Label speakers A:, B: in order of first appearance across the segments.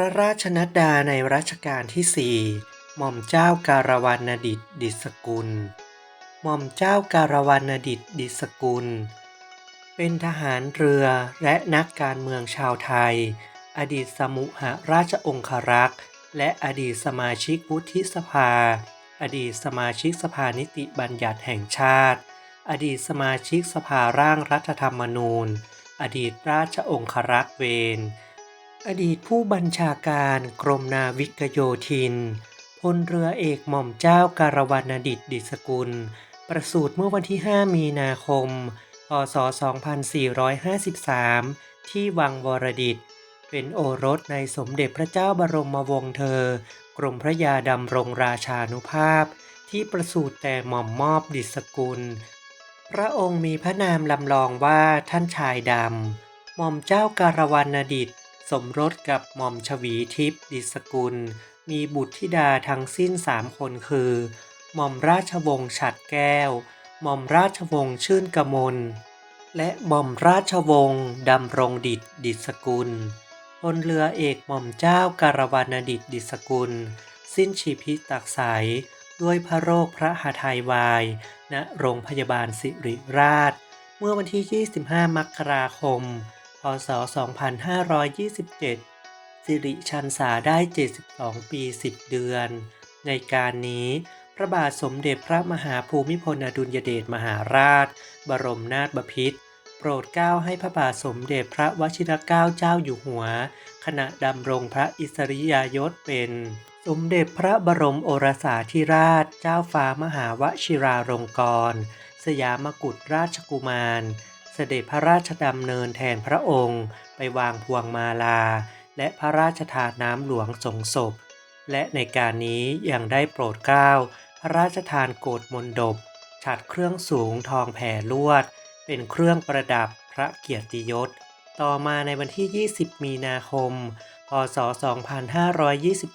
A: ระราชนัดดาในรัชกาลที่สี่หม่อมเจ้าการวรรณดิษฐ์ดิษกุล หม่อมเจ้าการวรรณดิษฐ์ดิษกุล เป็นทหารเรือและนักการเมืองชาวไทย อดีตสมุหราชองครักษ์ และอดีตสมาชิกวุฒิสภา อดีตสมาชิกสภานิติบัญญัติแห่งชาติ อดีตสมาชิกสภาร่างรัฐธรรมนูญ อดีตราชองครักษ์เวน อดีตผู้บัญชาการกรมนาวิกโยธิน พลเรือเอกหม่อมเจ้าการวรรณดิษฐ์ดิษกุล ประสูติเมื่อวันที่ 5 มีนาคม พศ 2453 ที่วังวรดิต เป็นโอรสในสมเด็จพระเจ้าบรมวงศ์เธอ กรมพระยาดำรงราชานุภาพ ที่ประสูติแต่หม่อมมอบดิษกุล พระองค์มีพระนามลำลองว่าท่านชายดำ หม่อมเจ้าการวรรณดิษฐ์ สมรสกับหม่อมชวีทิพย์ดิษกุล มีบุตรธิดาทั้งสิ้นสามคนคือ หม่อมราชวงศ์ฉัดแก้ว หม่อมราชวงศ์ชื่นกมล และหม่อมราชวงศ์ดำรงดิษฐ์ดิษกุลพลเรือเอกหม่อมเจ้าการวรรณดิษฐ์ดิษกุล สิ้นชีพิตักใสด้วยพระโรคพระหทัยวาย ณ โรงพยาบาลสิริราช เมื่อวันที่ 25 มกราคม ศ 2527 สิริชันษาได้ 72 ปี 10 เดือน ในการนี้พระบาทสมเด็จพระมหาภูมิพลอดุลยเดชมหาราช บรมนาถบพิตรโปรดเกล้าให้พระบาทสมเด็จพระวชิรเกล้าเจ้าอยู่หัว ขณะดำรงพระอิสริยยศเป็น สมเด็จพระบรมโอรสาธิราช เจ้าฟ้ามหาวชิราลงกรณ์สยามกุฎราชกุมาร เสด็จพระราชดำเนินแทนพระองค์ ไปวางพวงมาลา และพระราชทานน้ำหลวงสงศพ และในการนี้ยังได้โปรดเกล้าพระราชทานโกรธมนดบฉัดเครื่องสูงทองแผ่ลวด เป็นเครื่องประดับพระเกียรติยศ ต่อมาในวันที่ 20 มีนาคม พศ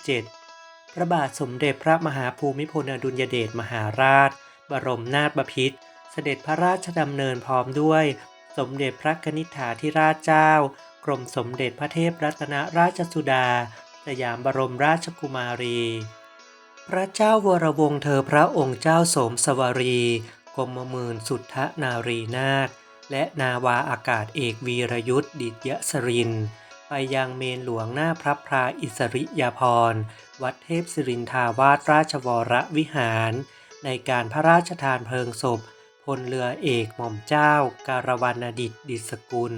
A: 2527พระบาทสมเด็จพระมหาภูมิพลอดุลยเดชมหาราช บรมนาถบพิตรเสด็จพระราชดำเนินพร้อมด้วย สมเด็จพระนิษฐาธิราชเจ้า กรมสมเด็จพระเทพรัตนราชสุดา สยามบรมราชกุมารี พระเจ้าวรวงเธอพระองค์เจ้าสมสวรีกรมหมื่นสุทธนารีนาถและนาวาอากาศเอกวีรยุทธ์ดิตยสริน ไปยังเมนหลวงหน้าพระพราอิสริยาภรณ์วัดเทพศิรินทาวาสราชวรวิหาร ในการพระราชทานเพลิงศพ พลเรือเอกหม่อมเจ้าการวานอดิตดิสกุล